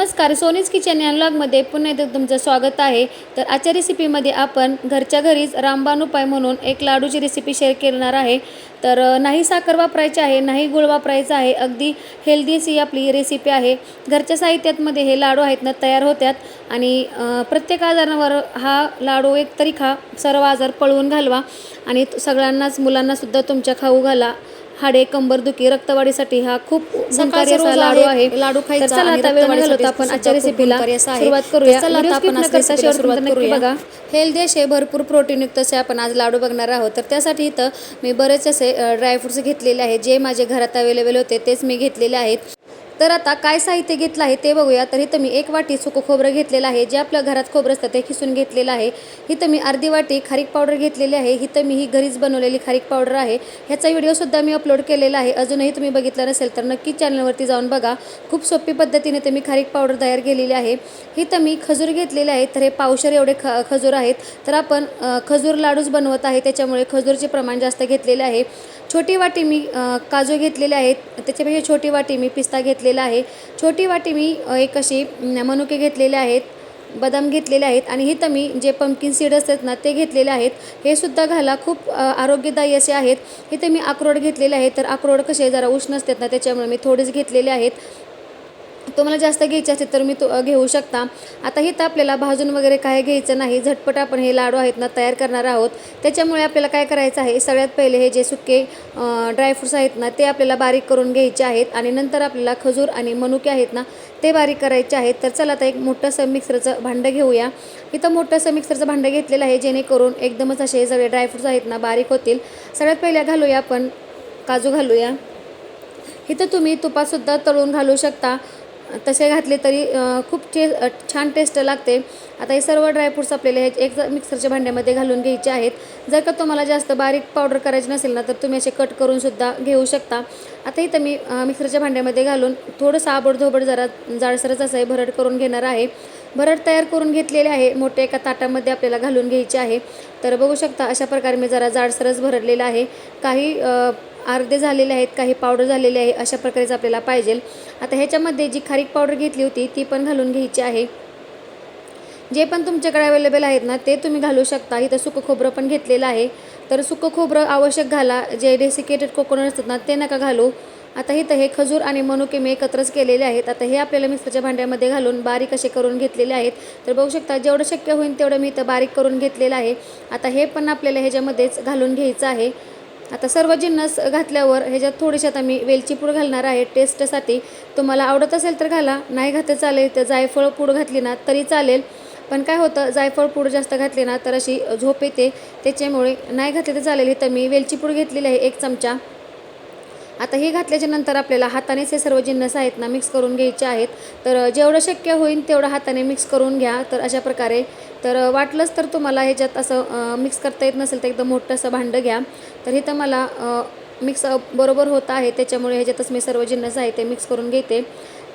नमस्कार सोनीज किचन या ब्लॉगमध्ये पुन्हा एकदा तुमचं स्वागत आहे. तर आजच्या रेसिपीमध्ये आपण घरच्या घरीच रामबाण उपाय म्हणून एक लाडूची रेसिपी शेअर करणार आहे. तर नाही साखर वापरायची आहे नाही गुळ वापरायचा आहे अगदी हेल्दी अशी आपली रेसिपी आहे. घरच्या साहित्यातमध्ये हे लाडू आहेत ना तयार होत्यात. आणि प्रत्येक आजारावर हा लाडू एक तरी खा सर्व आजार पळवून घालवा. आणि सगळ्यांनाच मुलांनासुद्धा तुमच्या खाऊ घाला. हाडे कंबरदुखी रक्तवाढीसाठी हा खूप लाडू आहे. लाडू खायचा आता वेळ घालवता आपण आजच्या रेसिपीला. सुरुवात चला शेवटपर्यंत करूया. बघा हेल्दी असे भरपूर प्रोटीनयुक्त असे आपण आज लाडू बघणार आहोत तर त्यासाठी इथं मी बरेच असे ड्रायफ्रुट्स घेतलेले आहेत जे माझे घरात अवेलेबल होते तेच मी घेतलेले आहेत तर आता काय साहित्य घेतलं आहे ते बघूया. तर इथं मी एक वाटी सुकं खोबरं घेतलेलं आहे जे आपल्या घरात खोबरं असतं ते खिसून घेतलेलं आहे. इथं मी अर्धी वाटी खारीक पावडर घेतलेली आहे. इथं मी ही घरीच बनवलेली खारीक पावडर आहे. ह्याचा व्हिडिओसुद्धा मी अपलोड केलेला आहे. अजूनही तुम्ही बघितलं नसेल तर नक्की चॅनलवरती जाऊन बघा. खूप सोपी पद्धतीने ते मी खारीक पावडर तयार केलेली आहे. इथं मी खजूर घेतलेले आहेत. तर हे पावशर एवढे ख खजूर आहेत. तर आपण खजूर लाडूच बनवत आहे. त्याच्यामुळे खजूरचे प्रमाण जास्त घेतलेले आहे. छोटी वाटी मी काजू घेतलेले आहेत. त्याच्यापेक्षा छोटी वाटी मी पिस्ता घेतलेला आहे. छोटी वाटी मी एक अशी मनुके घेतलेले आहेत. बदाम घेतलेले आहेत. आणि इथं मी जे पंकिन सीड असतात ना ते घेतलेले आहेत. हे सुद्धा घाला. खूप आरोग्यदायी असे आहेत. इथे मी अक्रोड घेतलेले आहेत. तर अक्रोड कसे जरा उष्ण असतात ना त्याच्यामुळे मी थोडेच घेतलेले आहेत. तुम्हाला जास्त घ्यायचे असेल तर मी तो घेऊ शकता. आता इथं आपल्याला भाजून वगैरे काय घ्यायचं नाही. झटपट आपण हे लाडू आहेत ना तयार करणार आहोत. त्याच्यामुळे आपल्याला काय करायचं आहे सगळ्यात पहिले हे जे सुके ड्रायफ्रूट्स आहेत ना ते आपल्याला बारीक करून घ्यायचे आहेत आणि नंतर आपल्याला खजूर आणि मनुके आहेत ना ते बारीक करायचे आहेत. तर चला आता एक मोठंसं मिक्सरचं भांडं घेऊया. इथं मोठंसं मिक्सरचं भांडं घेतलेलं आहे जेणेकरून एकदमच असे सगळे ड्रायफ्रुट्स आहेत ना बारीक होतील. सगळ्यात पहिले घालूया आपण काजू घालूया. इथं तुम्ही तुपातसुद्धा तळून घालू शकता. तसे घातले तरी खूप टे छान टेस्ट लागते. आता हे सर्व ड्रायफ्रूट्स आपल्याला हे एक मिक्सरच्या भांड्यामध्ये घालून घ्यायचे आहेत. जर का तुम्हाला जास्त बारीक पावडर करायची नसेल ना तर तुम्ही असे कट करूनसुद्धा घेऊ शकता. आता इथं मी मिक्सरच्या भांड्यामध्ये घालून थोडंसं आबडधोबड जरा जाडसरच असं हे भरड करून घेणार आहे. भरड तयार करून घेतलेले आहे. मोठ्या एका ताटामध्ये आपल्याला घालून घ्यायचे आहे. तर बघू शकता अशा प्रकारे मी जरा जाडसरच भरडलेलं आहे. काही अर्धे झालेले आहेत काही पावडर झालेले आहे अशा प्रकारेच आपल्याला पाहिजे. आता ह्याच्यामध्ये जी खारीक पावडर घेतली होती ती पण घालून घ्यायची आहे. जे पण तुमच्याकडे अवेलेबल आहेत ना ते तुम्ही घालू शकता. इथं सुकं खोबरं पण घेतलेलं आहे. तर सुकं खोबरं आवश्यक घाला. जे डेसिकेटेड कोकोनट असतात ना ते नका घालू. आता इथं हे खजूर आणि मनुके मी एकत्रच केलेले आहेत. आता हे आपल्याला मिक्सरच्या भांड्यामध्ये घालून बारीक असे करून घेतलेले आहेत. तर बघू शकता जेवढं शक्य होईल तेवढं मी इथं बारीक करून घेतलेलं आहे. आता हे पण आपल्याला ह्याच्यामध्येच घालून घ्यायचं आहे. आता सर्व जिन्नस घातल्यावर ह्याच्यात थोडीशी आता मी वेलची पूड घालणार आहे. टेस्टसाठी तुम्हाला आवडत असेल तर घाला. नाही घातलं चालेल तर जायफळ पूड घातली ना तरी चालेल. पण काय होतं जायफळ पूड जास्त घातली ना तर अशी झोप येते. त्याच्यामुळे नाही घातली तर चालेल. इथं मी वेलची पूड घेतलेली आहे एक चमचा. आता हे घातल्याच्या नंतर आपल्याला हातानेच हे सर्व जिन्नस आहेत ना मिक्स करून घ्यायचे आहेत. तर जेवढं शक्य होईल तेवढं हाताने मिक्स करून घ्या. तर अशा प्रकारे तर वाटलंच तर तुम्हाला ह्याच्यात असं मिक्स करता येत नसेल तर एकदम मोठं असं भांडं घ्या. तर इथं मला मिक्स बरोबर होत आहे. त्याच्यामुळे ह्याच्यातच मी सर्व जिन्नस आहे ते मिक्स करून घेते.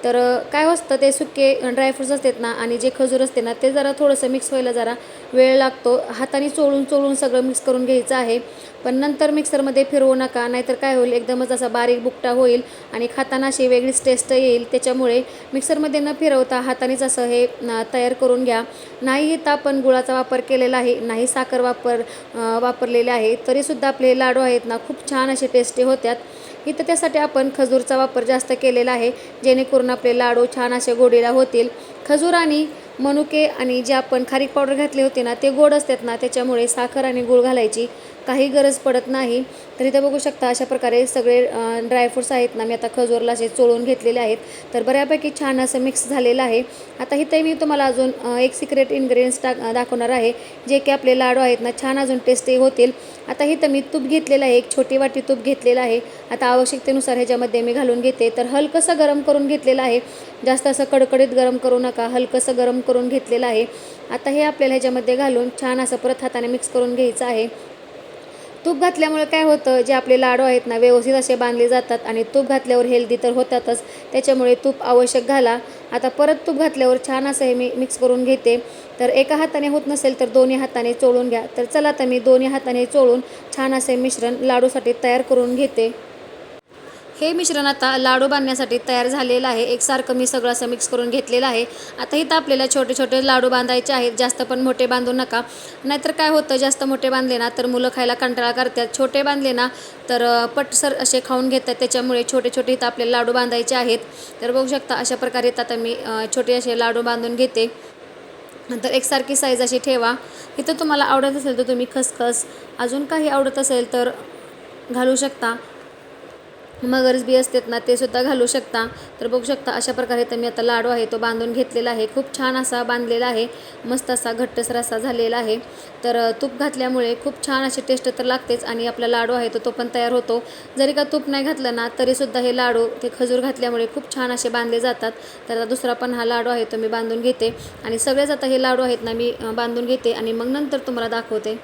तर काय असतं ते सुके ड्रायफ्रुट्स असतात ना आणि जे खजूर असते ना ते जरा थोडंसं मिक्स व्हायला जरा वेळ लागतो. हाताने चोळून चोळून सगळं मिक्स करून घ्यायचं आहे. पण नंतर मिक्सरमध्ये फिरवू नका नाहीतर काय होईल एकदमच असा बारीक बुकटा होईल आणि खाताना अशी वेगळीच टेस्ट येईल. त्याच्यामुळे मिक्सरमध्ये न फिरवता हातानेच असं हे तयार करून घ्या. नाही इथं आपण गुळाचा वापर केलेला आहे नाही साखर वापर वापरलेले आहे तरीसुद्धा आपले लाडू आहेत ना खूप छान असे टेस्टी होत्यात. इथं त्यासाठी आपण खजूरचा वापर जास्त केलेला आहे जेणेकरून आपले लाडू छान असे गोडीला होतील. खजूर आणि मनुके आणि जे आपण खारीक पावडर घातले होते ना ते गोड असतात ना त्याच्यामुळे साखर आणि गूळ घालायची. काही गरज पडत नाही. तर इथं बघू शकता अशा प्रकारे सगळे ड्रायफ्रूट्स आहेत ना मी आता खजूरला असे चोळून घेतलेले आहेत. तर बऱ्यापैकी छान असं मिक्स झालेलं आहे. आता इथे मी तुम्हाला अजून एक सिक्रेट इन्ग्रेडियंट्स टाक दाखवणार आहे जे की आपले लाडू आहेत ना छान अजून टेस्टी होतील. आता इथं मी तूप घेतलेलं आहे एक छोटी वाटी तूप घेतलेलं आहे. आता आवश्यकतेनुसार ह्याच्यामध्ये मी घालून घेते. तर हलकंसं गरम करून घेतलेलं आहे. जास्त असं कडकडीत गरम करू नका हलकंसं गरम करून घेतलेलं आहे. आता हे आपल्याला ह्याच्यामध्ये घालून छान असं परत हाताने मिक्स करून घ्यायचं आहे. तूप घातल्यामुळे काय होतं जे आपले लाडू आहेत ना व्यवस्थित असे बांधले जातात आणि तूप घातल्यावर हेल्दी तर होतातच. त्याच्यामुळे तूप आवश्यक घाला. आता परत तूप घातल्यावर छान असं हे मी मिक्स करून घेते. तर एका हाताने होत नसेल तर दोन्ही हाताने चोळून घ्या. तर चला आता मी दोन्ही हाताने चोळून छान असे मिश्रण लाडूसाठी तयार करून घेते. हे मिश्रण आता लाडू बांधण्यासाठी तयार झालेलं आहे. एकसारखं मी सगळं असं मिक्स करून घेतलेलं आहे. आता इथं आपल्याला छोटे छोटे लाडू बांधायचे आहेत. जास्त पण मोठे बांधू नका. नाहीतर काय होतं जास्त मोठे बांधले ना तर मुलं खायला कंटाळा करतात. छोटे बांधले ना तर पटसर असे खाऊन घेतात. त्याच्यामुळे छोटे छोटे इथं आपल्याला लाडू बांधायचे आहेत. तर बघू शकता अशा प्रकारे इथं आता मी छोटे असे लाडू बांधून घेते. नंतर एकसारखी साईज अशी ठेवा. इथं तुम्हाला आवडत असेल तर तुम्ही खसखस अजून काही आवडत असेल तर घालू शकता. मगरच बी असतात ना ते सुद्धा घालू शकता. तर बघू शकता अशा प्रकारे तर मी आता लाडू आहे तो बांधून घेतलेला आहे. खूप छान असा बांधलेला आहे. मस्त असा घट्टसर असा झालेला आहे. तर तूप घातल्यामुळे खूप छान अशी टेस्ट तर लागतेच आणि आपला लाडू आहे तो तो पण तयार होतो. जरी का तूप नाही घातलं ना तरीसुद्धा हे लाडू ते खजूर घातल्यामुळे खूप छान असे बांधले जातात. तर आता दुसरा पण हा लाडू आहे तो मी बांधून घेते. आणि सगळेच आता हे लाडू आहेत ना मी बांधून घेते आणि मग नंतर तुम्हाला दाखवते.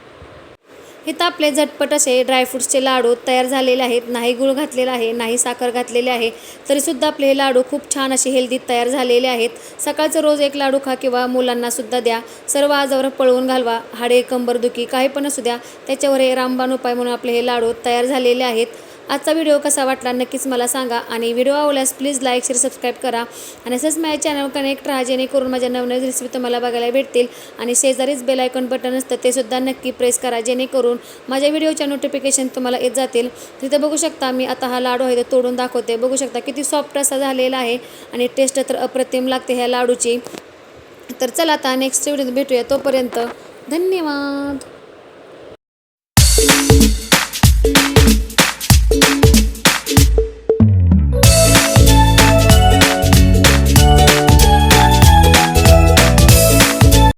इथं आपले झटपट असे ड्रायफ्रूट्सचे लाडू तयार झालेले आहेत. नाही गुळ घातलेला आहे नाही साखर घातलेले आहे. तरीसुद्धा आपले हे लाडू खूप छान असे हेल्दी तयार झालेले आहेत. सकाळचं रोज एक लाडू खा किंवा मुलांनासुद्धा द्या. सर्व आजावर पळवून घालवा. हाडे कंबरदुखी काही पण असू द्या. त्याच्यावर हे रामबाण उपाय म्हणून आपले हे लाडू तयार झालेले आहेत. आजचा व्हिडिओ कसा वाटला नक्कीच मला सांगा. आणि व्हिडिओ आवडल्यास प्लीज लाईक शेअर सबस्क्राईब करा. आणि असंच माझ्या चॅनल कनेक्ट राहा जेणेकरून माझ्या नवनवीन रेसिपी तुम्हाला बघायला भेटतील. आणि शेजारीच बेल आयकॉन बटन असतं ते सुद्धा नक्की प्रेस करा जेणेकरून माझ्या व्हिडिओच्या नोटिफिकेशन तुम्हाला येत जातील. तिथं बघू शकता मी आता हा लाडू आहे तो तोडून दाखवते. बघू शकता किती सॉफ्ट असा झालेला आहे. आणि टेस्ट तर अप्रतिम लागते ह्या लाडूची. तर चला आता नेक्स्ट व्हिडिओ भेटूया तोपर्यंत. धन्यवाद.